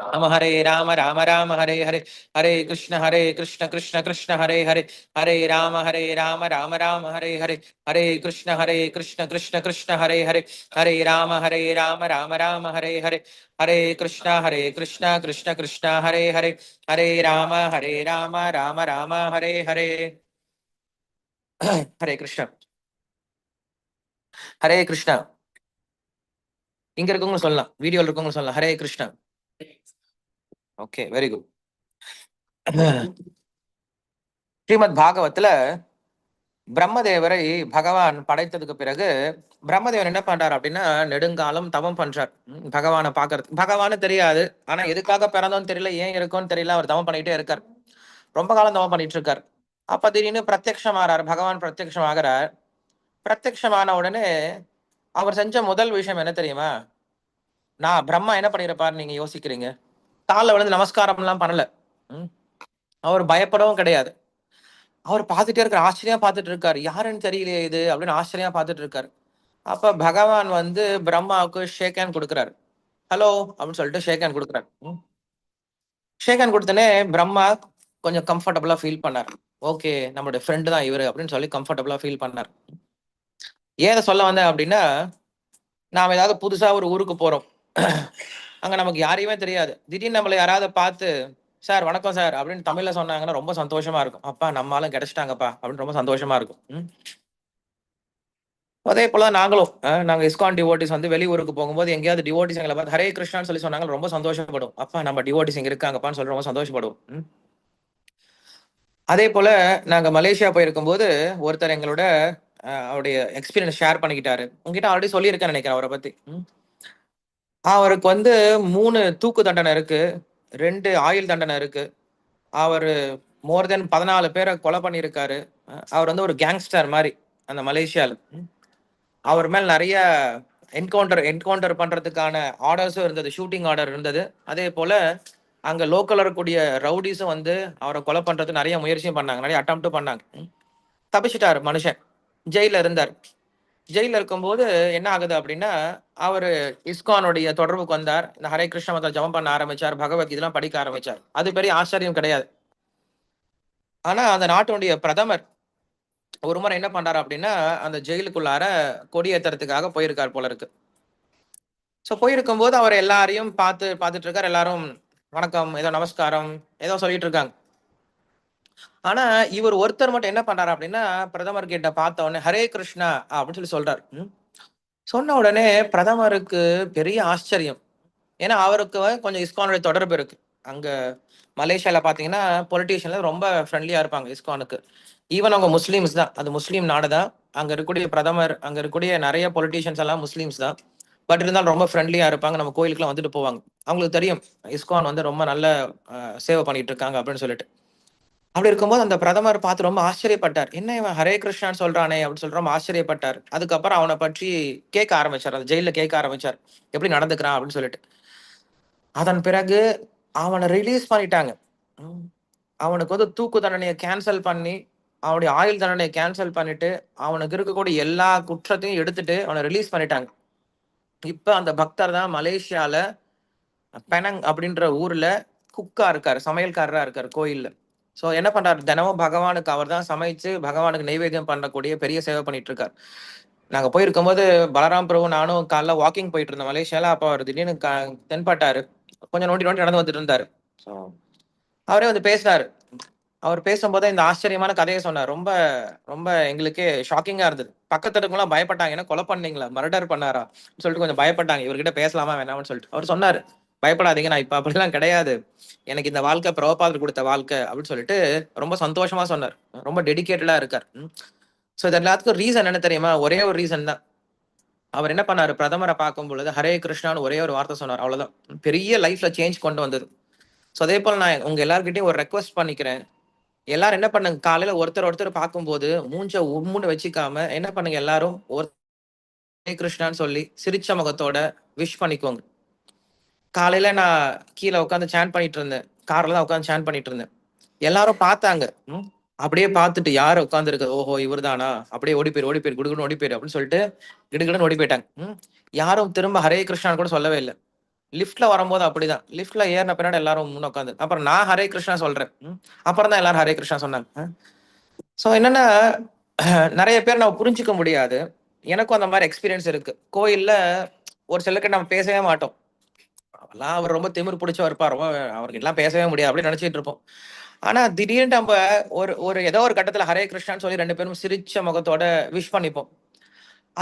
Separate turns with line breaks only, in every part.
ராம ஹரே ராம ராம ராம ஹரே ஹரே ஹரே கிருஷ்ண ஹரே கிருஷ்ண கிருஷ்ண கிருஷ்ண ஹரே ஹரே ஹரே ராம ஹரே ராம ராம ராம ஹரே ஹரே ஹரே கிருஷ்ண ஹரே கிருஷ்ண கிருஷ்ண கிருஷ்ண ஹரே ஹரே ஹரே ராம ஹரே ராம ராம ராம ஹரே ஹரே ஹரே கிருஷ்ணா ஹரே கிருஷ்ணா கிருஷ்ண கிருஷ்ணா ஹரே ஹரே ஹரே ராம ஹரே ராம ராம ராம ஹரே ஹரே ஹரே கிருஷ்ணா ஹரே கிருஷ்ணா இங்க இருக்கவங்களும் சொல்லலாம் வீடியோவில் இருக்கவங்களும் சொல்லலாம் Hare Krishna. Okay very good Srimad பாகவத்துல பிரம்மதேவரை பகவான் படைத்ததுக்கு பிறகு பிரம்மதேவர் என்ன பண்றார் அப்படின்னா நெடுங்காலம் தவம் பண்றார். பகவானை பாக்குறது பகவானு தெரியாது. ஆனா எதுக்காக பிறந்தோன்னு தெரியல ஏன் இருக்கும்னு தெரியல அவர் தவம் பண்ணிட்டே இருக்கார். ரொம்ப காலம் தவம் பண்ணிட்டு இருக்கார். அப்ப திடீர்னு பிரத்யக்ஷம் ஆறார் பகவான் பிரத்யக்ஷம் ஆகிறார். பிரத்யக்ஷமான உடனே அவர் செஞ்ச முதல் விஷயம் என்ன தெரியுமா? நான் பிரம்மா என்ன பண்ணிருப்பாரு நீங்க யோசிக்கிறீங்க? காலில் விழுந்து நமஸ்காரம் எல்லாம் பண்ணல அவர் பயப்படவும் கிடையாது. அவர் பார்த்துட்டே இருக்கார் ஆச்சரியம் பார்த்துட்டு இருக்காரு. யாருன்னு தெரியலையே இது அப்படின்னு ஆச்சரியம் பார்த்துட்டு இருக்காரு. அப்ப பகவான் வந்து பிரம்மாவுக்கு ஷேக் ஹேண்ட் கொடுக்குறாரு. ஹலோ அப்படின்னு சொல்லிட்டு ஷேக் ஹேண்ட் கொடுக்குறாரு. ஷேக் ஹேண்ட் கொடுத்தனே பிரம்மா கொஞ்சம் கம்ஃபர்டபுளா ஃபீல் பண்ணார். ஓகே நம்மளுடைய ஃப்ரெண்டு தான் இவரு அப்படின்னு சொல்லி கம்ஃபர்டபுளா ஃபீல் பண்ணார். ஏதை சொல்ல வந்தேன் அப்படின்னா நாம் ஏதாவது புதுசா ஒரு ஊருக்கு போறோம். அங்க நமக்கு யாரையுமே தெரியாது. திடீர்னு நம்மளை யாராவது பார்த்து சார் வணக்கம் சார் அப்படின்னு தமிழ்ல சொன்னாங்கன்னா ரொம்ப சந்தோஷமா இருக்கும். அப்பா நம்மளாலும் கிடைச்சிட்டாங்கப்பா அப்படின்னு ரொம்ப சந்தோஷமா இருக்கும். அதே போல நாங்களும் நாங்கள் நாங்க இஸ்கான் டிவோட்டிஸ் வந்து வெளியூருக்கு போகும்போது எங்கேயாவது டிவோட்டிஸ் எங்களை பார்த்து ஹரே கிருஷ்ணான்னு சொல்லி சொன்னாங்க ரொம்ப சந்தோஷப்படும். அப்பா நம்ம டிவோட்டிஸ் இங்க இருக்காங்கப்பான்னு சொல்லி ரொம்ப சந்தோஷப்படுவோம். அதே போல நாங்க மலேசியா போயிருக்கும் போது ஒருத்தர் எங்களோட அவருடைய எக்ஸ்பீரியன்ஸ் ஷேர் பண்ணிக்கிட்டாரு. உங்ககிட்ட ஆல்ரெடி சொல்லியிருக்கேன் நினைக்கிறேன் அவரை பத்தி. அவருக்கு வந்து மூணு தூக்கு தண்டனை இருக்கு ரெண்டு ஆயுள் தண்டனை இருக்கு. அவர் மோர் தென் பதினாலு பேரை கொலை பண்ணியிருக்காரு. அவர் வந்து ஒரு கேங்ஸ்டர் மாதிரி அந்த மலேசியாவில் அவர் மேல் நிறைய என்கவுண்டர் என்கவுண்டர் பண்ணுறதுக்கான ஆர்டர்ஸும் இருந்தது ஷூட்டிங் ஆர்டர் இருந்தது. அதே போல் அங்கே லோக்கலில் இருக்கக்கூடிய ரவுடிஸும் வந்து அவரை கொலை பண்ணுறதுக்கு நிறைய முயற்சியும் பண்ணாங்க நிறைய அட்டம்ப்டும் பண்ணாங்க. தப்பிச்சிட்டார் மனுஷன். ஜெயிலில் இருந்தார். ஜெயில இருக்கும்போது என்ன ஆகுது அப்படின்னா அவர் இஸ்கானுடைய தொடர்புக்கு வந்தார். இந்த ஹரே கிருஷ்ண மதம் ஜபம் பண்ண ஆரம்பிச்சார். பகவத்கீதெல்லாம் படிக்க ஆரம்பிச்சார். அது பெரிய ஆச்சரியம் கிடையாது. ஆனா அந்த நாட்டுடைய பிரதமர் ஒரு முறை என்ன பண்றாரு அப்படின்னா அந்த ஜெயிலுக்குள்ளார கொடியேற்றுறதுக்காக போயிருக்கார் போல இருக்கு. ஸோ போயிருக்கும் போது அவர் எல்லாரையும் பார்த்து பார்த்துட்டு இருக்கார். எல்லாரும் வணக்கம் ஏதோ நமஸ்காரம் ஏதோ சொல்லிட்டு இருக்காங்க. ஆனா இவர் ஒருத்தர் மட்டும் என்ன பண்றாரு அப்படின்னா பிரதமர் கிட்ட பார்த்த உடனே ஹரே கிருஷ்ணா அப்படின்னு சொல்லி சொல்றாரு. சொன்ன உடனே பிரதமருக்கு பெரிய ஆச்சரியம். ஏன்னா அவருக்கு கொஞ்சம் இஸ்கானுடைய தொடர்பு இருக்கு. அங்க மலேசியால பாத்தீங்கன்னா பொலிட்டீஷியன்ல ரொம்ப ஃப்ரெண்ட்லியா இருப்பாங்க இஸ்கானுக்கு. ஈவன் அவங்க முஸ்லீம்ஸ் தான். அது முஸ்லீம் நாடு தான். அங்க இருக்கக்கூடிய பிரதமர் அங்க இருக்கக்கூடிய நிறைய பொலிட்டீஷியன்ஸ் எல்லாம் முஸ்லீம்ஸ் தான். பட் இருந்தாலும் ரொம்ப ஃப்ரெண்ட்லியா இருப்பாங்க. நம்ம கோயிலுக்குலாம் வந்துட்டு போவாங்க. அவங்களுக்கு தெரியும் இஸ்கான் வந்து ரொம்ப நல்ல சேவை பண்ணிட்டு இருக்காங்க அப்படின்னு சொல்லிட்டு. அப்படி இருக்கும்போது அந்த பிரதமர் பார்த்து ரொம்ப ஆச்சரியப்பட்டார். என்ன இவன் ஹரே கிருஷ்ணான்னு சொல்றானே அப்படின்னு சொல்ற ரொம்ப ஆச்சரியப்பட்டார். அதுக்கப்புறம் அவனை பற்றி கேட்க ஆரம்பிச்சார். அந்த ஜெயில கேட்க ஆரம்பிச்சார். எப்படி நடந்துக்கிறான்? அப்படின்னு சொல்லிட்டு. அதன் பிறகு அவனை ரிலீஸ் பண்ணிட்டாங்க. அவனுக்கு வந்து தூக்கு தண்டனையை கேன்சல் பண்ணி அவனுடைய ஆயுள் தண்டனையை கேன்சல் பண்ணிட்டு அவனுக்கு இருக்கக்கூடிய எல்லா குற்றத்தையும் எடுத்துட்டு அவனை ரிலீஸ் பண்ணிட்டாங்க. இப்ப அந்த பக்தர் தான் மலேசியால பெனங் அப்படின்ற ஊர்ல குக்கா இருக்காரு சமையல்காரரா இருக்காரு கோயில்ல. சோ என்ன பண்றாரு? தினமும் பகவானுக்கு அவர் தான் சமைச்சு பகவானுக்கு நைவேத்தியம் பண்ணக்கூடிய பெரிய சேவை பண்ணிட்டு இருக்கார் நாங்க போயிருக்கும்போது பலராம் பிரபு நானும் காலைல வாக்கிங் போயிட்டு இருந்தோம் மலேசியால அப்ப அவர் திடீர்னு க- தென்பட்டாரு. கொஞ்சம் நோண்டி நோண்டி நடந்து வந்துட்டு இருந்தாரு ஸோ அவரே வந்து பேசினாரு அவர் பேசும்போது இந்த ஆச்சரியமான கதையை சொன்னார். ரொம்ப ரொம்ப எங்களுக்கே ஷாக்கிங்கா இருந்தது. பக்கத்துல இருக்கவங்களாம் பயப்பட்டாங்க. ஏன்னா கொலை பண்ணீங்களா? மர்டர் பண்ணாரா? சொல்லிட்டு கொஞ்சம் பயப்பட்டாங்க. இவர்கிட்ட பேசலாமா வேணாம்னு சொல்லிட்டு. அவர் சொன்னாரு. பயப்படாதீங்க நான் இப்ப அப்படிலாம் கிடையாது. எனக்கு இந்த வாழ்க்கை பிரபாதர் கொடுத்த வாழ்க்கை அப்படின்னு சொல்லிட்டு ரொம்ப சந்தோஷமா சொன்னார். ரொம்ப டெடிக்கேட்டடா இருக்கார். ஸோ இது எல்லாத்துக்கும் ரீசன் என்ன தெரியுமா? ஒரே ஒரு ரீசன் தான். அவர் என்ன பண்ணாரு? பிரதமரை பார்க்கும் பொழுது ஹரே கிருஷ்ணான்னு ஒரே ஒரு வார்த்தை சொன்னார். அவ்வளோதான் பெரிய லைஃப்ல சேஞ்ச் கொண்டு வந்தது. ஸோ அதே போல் நான் உங்க எல்லாருக்கிட்டையும் ஒரு ரெக்வஸ்ட் பண்ணிக்கிறேன். எல்லாரும் என்ன பண்ணுங்க? காலையில ஒருத்தர் ஒருத்தர் பார்க்கும்போது மூஞ்ச உம்முன்னு வச்சுக்காம என்ன பண்ணுங்க எல்லாரும்? ஒரு ஹரே கிருஷ்ணான்னு சொல்லி சிரிச்ச முகத்தோட விஷ் பண்ணிக்கோங்க. காலையில நான் கீழே உட்காந்து சேன் பண்ணிட்டு இருந்தேன். கார்ல தான் உட்காந்து சேன் பண்ணிட்டு இருந்தேன். எல்லாரும் பார்த்தாங்க. ம், அப்படியே பார்த்துட்டு யார் உட்காந்துருக்கு ஓஹோ இவர்தானா? அப்படியே ஓடி போயிரு ஓடி போயிரு குடுகுடு ஓடி போயிரு அப்படின்னு சொல்லிட்டு கிடுகிடுன்னு ஓடி போயிட்டாங்க. ம், யாரும் திரும்ப ஹரே கிருஷ்ணான்னு கூட சொல்லவே இல்லை. லிஃப்ட்ல வரும்போது அப்படிதான். லிஃப்ட்ல ஏறின பின்னாடி எல்லாரும் முன்ன உட்காந்து அப்புறம் நான் ஹரே கிருஷ்ணா சொல்றேன். அப்புறம் தான் எல்லாரும் ஹரே கிருஷ்ணா சொன்னாங்க. ஸோ என்னன்னா நிறைய பேர் நம்ம புரிஞ்சுக்க முடியாது. எனக்கும் அந்த மாதிரி எக்ஸ்பீரியன்ஸ் இருக்கு. கோயில்ல ஒரு சிலருக்கு நம்ம பேசவே மாட்டோம். அப்பெல்லாம் அவர் ரொம்ப திமிர் பிடிச்ச இருப்பார் ரொம்ப அவருக்கு எல்லாம் பேசவே முடியாது அப்படின்னு நினைச்சிட்டு இருப்போம். ஆனா திடீர்னு நம்ம ஒரு ஒரு ஏதோ ஒரு கட்டத்துல ஹரே கிருஷ்ணான்னு சொல்லி ரெண்டு பேரும் சிரிச்ச முகத்தோட விஷ் பண்ணிப்போம்.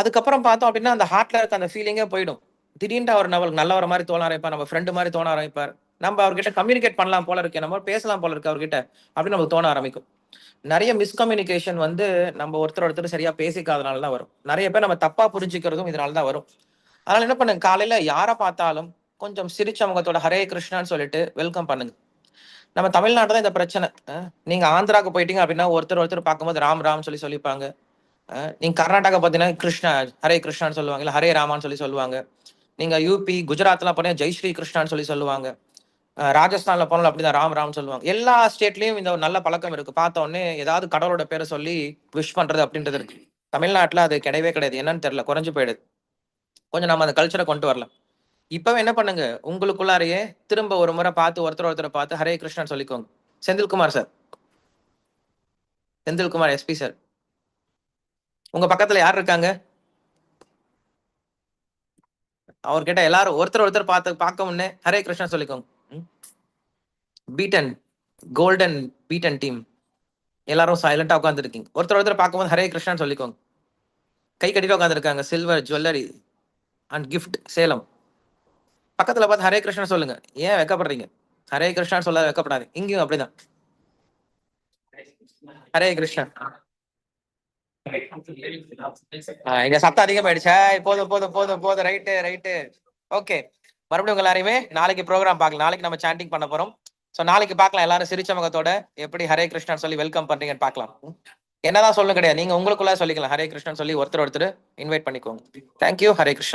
அதுக்கப்புறம் பார்த்தோம் அப்படின்னா அந்த ஹார்ட்ல இருக்க அந்த ஃபீலிங்கே போயிடும். திடீர்னு அவர் நம்மளுக்கு நல்லவர மாதிரி தோண ஆரம்பிப்பார் நம்ம ஃப்ரெண்டு மாதிரி தோண ஆரம்பிப்பார். நம்ம அவர்கிட்ட கம்யூனிகேட் பண்ணலாம் போல இருக்கு நம்ம பேசலாம் போல இருக்கு அவர்கிட்ட அப்படின்னு நமக்கு தோண ஆரம்பிக்கும். நிறைய மிஸ்கம்யூனிகேஷன் வந்து நம்ம ஒருத்தர் ஒருத்தர் சரியா பேசிக்காதனால தான் வரும். நிறைய பேர் நம்ம தப்பா புரிஞ்சுக்கிறதும் இதனால தான் வரும். அதனால என்ன பண்ணுங்க காலையில யாரை பார்த்தாலும் கொஞ்சம் சிரிச்ச முகத்தோட ஹரே கிருஷ்ணான்னு சொல்லிட்டு வெல்கம் பண்ணுங்க. நம்ம தமிழ்நாட்டில் தான் இந்த பிரச்சனை. நீங்க ஆந்திராக்கு போயிட்டீங்க அப்படின்னா ஒருத்தர் ஒருத்தர் பார்க்கும்போது ராம் ராம் சொல்லி சொல்லிப்பாங்க. நீங்க கர்நாடகா பார்த்தீங்கன்னா கிருஷ்ணா ஹரே கிருஷ்ணான்னு சொல்லுவாங்க இல்ல ஹரே ராமான்னு சொல்லி சொல்லுவாங்க. நீங்க யூபி குஜராத்லாம் போனீங்க ஜெய் ஸ்ரீ கிருஷ்ணான்னு சொல்லி சொல்லுவாங்க. ராஜஸ்தான்ல போனாலும் அப்படிதான் ராம் ராம் சொல்லுவாங்க. எல்லா ஸ்டேட்லயும் இந்த ஒரு நல்ல பழக்கம் இருக்கு. பார்த்த உடனே ஏதாவது கடவுளோட பேரை சொல்லி விஷ் பண்றது அப்படின்றது இருக்கு. தமிழ்நாட்டுல அது கிடையவே கிடையாது. என்னன்னு தெரியல. குறைஞ்சு போயிடுது. கொஞ்சம் நம்ம அந்த கல்ச்சரை கொண்டு வரலாம். இப்பவே என்ன பண்ணுங்க? உங்களுக்குள்ளாரையே திரும்ப ஒரு முறை பார்த்து ஒருத்தர் ஒருத்தரை பார்த்து ஹரே கிருஷ்ணன் சொல்லிக்கோங்க. Senthilkumar sir. Senthilkumar SP sir. உங்க பக்கத்துல யார் இருக்காங்க? அவர்கிட்ட எல்லாரும் ஒருத்தர் ஒருத்தர் பார்த்து பார்க்க முன்னே ஹரே கிருஷ்ணன் சொல்லிக்கோங்க. Beaten golden beaten team. எல்லாரும் சைலண்டா உட்காந்துருக்கீங்க ஒருத்தர் ஒருத்தர் பார்க்கும்போது ஹரே கிருஷ்ணான்னு சொல்லிக்கோங்க. கை கட்டிட்டு உட்காந்துருக்காங்க silver jewellery and gift Salem. பக்கத்துல பார்த்து ஹரே கிருஷ்ணா சொல்லுங்க. ஏன் வெக்கப்படுறீங்க? ஹரே கிருஷ்ணா சொல்ல வெக்கப்படாது. இங்கேயும் அப்படிதான். ஹரே கிருஷ்ணா இங்க சத்தம் அதிகமாயிடுச்சா. போதும் போதும் போதும் போதும். Right right. ஓகே. மறுபடியும் உங்க எல்லாரையுமே நாளைக்கு ப்ரோக்ராம் பார்க்கலாம். நாளைக்கு நம்ம சாண்டிங் பண்ண போறோம். சோ நாளைக்கு பார்க்கலாம். எல்லாரும் சிரிச்ச முகத்தோட எப்படி ஹரே கிருஷ்ணான்னு சொல்லி வெல்கம் பண்றீங்கன்னு பார்க்கலாம். என்னதான் சொல்ல கிடையாது. நீங்க உங்களுக்குள்ள சொல்லிக்கலாம். ஹரே கிருஷ்ணன் சொல்லி ஒருத்தர் ஒருத்தர் இன்வைட் பண்ணிக்கோங்க. Thank you Hare Krishnan.